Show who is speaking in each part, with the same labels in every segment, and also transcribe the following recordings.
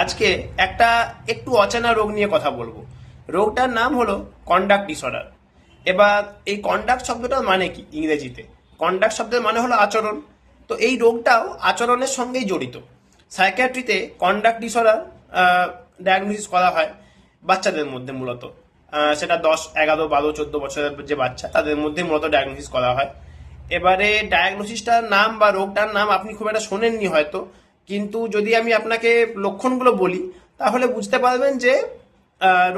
Speaker 1: আজকে একটা একটু অচেনা রোগ নিয়ে কথা বলব। রোগটার নাম হলো কন্ডাক্ট ডিসঅর্ডার এবার এই কন্ডাক্ট শব্দটার মানে কি ইংরেজিতে? কন্ডাক্ট শব্দের মানে হলো আচরণ। তো এই রোগটাও আচরণের সঙ্গেই জড়িত। সাইকিয়াট্রিতে কন্ডাক্ট ডিসঅর্ডার ডায়াগনোসিস করা হয় বাচ্চাদের মধ্যে মূলত। সেটা দশ, এগারো, বারো, চোদ্দ বছরের যে বাচ্চা, তাদের মধ্যে মূলত ডায়াগনোসিস করা হয়। এবারে ডায়াগনোসিসটার নাম বা রোগটার নাম আপনি খুব একটা শোনেননি হয়তো। কিন্তু যদি আমি আপনাকে লক্ষণগুলো বলি, তাহলে বুঝতে পারবেন যে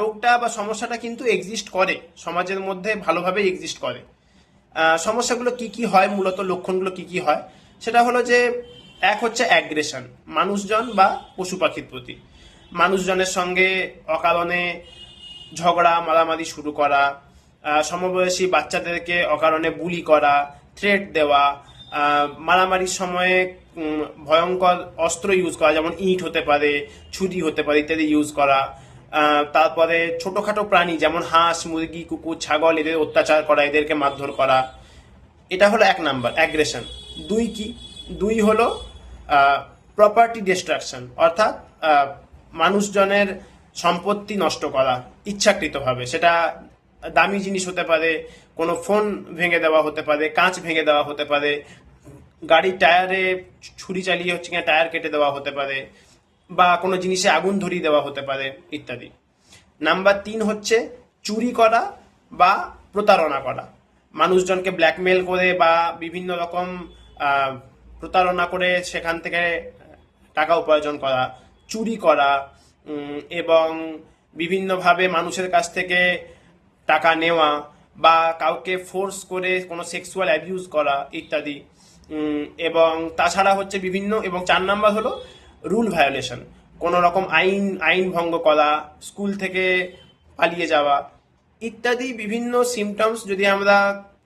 Speaker 1: রোগটা বা সমস্যাটা কিন্তু এক্সিস্ট করে, সমাজের মধ্যে ভালোভাবে এক্সিস্ট করে। সমস্যাগুলো কি কি হয়, মূলত লক্ষণগুলো কি কি হয়? সেটা হলো যে, এক হচ্ছে অ্যাগ্রেশন মানুষজন বা পশু পাখির প্রতি। মানুষজনের সঙ্গে অকারণে ঝগড়া, মারামারি শুরু করা সমবয়সী বাচ্চাদেরকে অকারণে বুলি করা থ্রেট দেওয়া মারামারির সময়ে ভয়ঙ্কর অস্ত্র ইউজ করা, যেমন ইট হতে পারে, ছুরি হতে পারে ইত্যাদি ইউজ করা। তারপরে ছোটোখাটো প্রাণী, যেমন হাঁস, মুরগি, কুকুর, ছাগল, এদের অত্যাচার করা, এদেরকে মারধর করা। এটা হলো এক নাম্বার অ্যাগ্রেশন দুই কি? দুই হলো প্রপার্টি ডিস্ট্রাকশন অর্থাৎ মানুষজনের সম্পত্তি নষ্ট করা, ইচ্ছাকৃতভাবে। সেটা দামি জিনিস হতে পারে কোনো ফোন ভেঙে দেওয়া হতে পারে, কাঁচ ভেঙে দেওয়া হতে পারে গাড়ির টায়ারে ছুরি চালিয়ে হচ্ছে কিনা টায়ার কেটে দেওয়া হতে পারে, বা কোনো জিনিসে আগুন ধরিয়ে দেওয়া হতে পারে ইত্যাদি। নাম্বার তিন হচ্ছে চুরি করা বা প্রতারণা করা। মানুষজনকে ব্ল্যাকমেল করে বা বিভিন্ন রকম প্রতারণা করে সেখান থেকে টাকা উপার্জন করা, চুরি করা এবং বিভিন্নভাবে মানুষের কাছ থেকে টাকা নেওয়া বা কাউকে ফোর্স করে কোনো সেক্সুয়াল অ্যাবিউজ করা ইত্যাদি। এবং তাছাড়া হচ্ছে বিভিন্ন, এবং চার নাম্বার হলো রুল ভায়োলেশন কোনো রকম আইন আইন ভঙ্গ করা স্কুল থেকে পালিয়ে যাওয়া ইত্যাদি বিভিন্ন সিমটমস যদি আমরা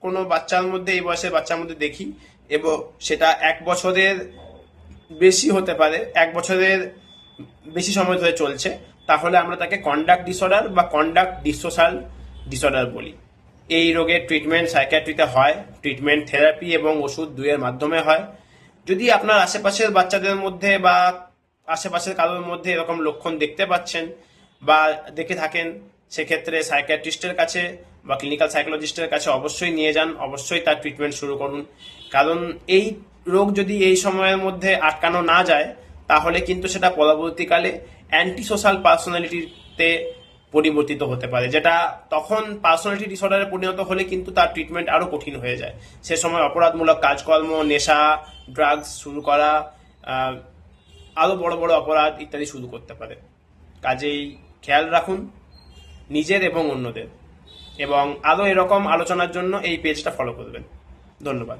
Speaker 1: কোনো বাচ্চার মধ্যে, এই বয়সের বাচ্চার মধ্যে দেখি, এবং সেটা এক বছরের বেশি হতে পারে, এক বছরের বেশি সময় ধরে চলছে, তাহলে আমরা তাকে কন্ডাক্ট ডিসঅর্ডার বা কন্ডাক্ট ডিসোশাল ডিসঅর্ডার বলি। এই রোগের ট্রিটমেন্ট সাইকিয়াট্রিতে হয় ট্রিটমেন্ট থেরাপি এবং ওষুধ দুইয়ের মাধ্যমে হয়। যদি আপনার আশেপাশের বাচ্চাদের মধ্যে বা আশেপাশের কারোর মধ্যে এরকম লক্ষণ দেখতে পাচ্ছেন বা দেখে থাকেন, সেক্ষেত্রে সাইকিয়াট্রিস্টের কাছে বা ক্লিনিক্যাল সাইকোলজিস্টের কাছে অবশ্যই নিয়ে যান, অবশ্যই তার ট্রিটমেন্ট শুরু করুন। কারণ এই রোগ যদি এই সময়ের মধ্যে আটকানো না যায়, তাহলে কিন্তু সেটা পরবর্তীকালে অ্যান্টি সোশ্যাল পার্সোনালিটিতে পরিবর্তিত হতে পারে যেটা তখন পার্সোনালিটি ডিসঅর্ডারে পরিণত হলে কিন্তু তার ট্রিটমেন্ট আরও কঠিন হয়ে যায়। সে সময় অপরাধমূলক কাজকর্ম নেশা ড্রাগস শুরু করা আহ, আরও বড় বড় অপরাধ ইত্যাদি শুরু করতে পারে। কাজেই খেয়াল রাখুন নিজের এবং অন্যদের। এবং আরও এরকম আলোচনার জন্য এই পেজটা ফলো করবেন। ধন্যবাদ।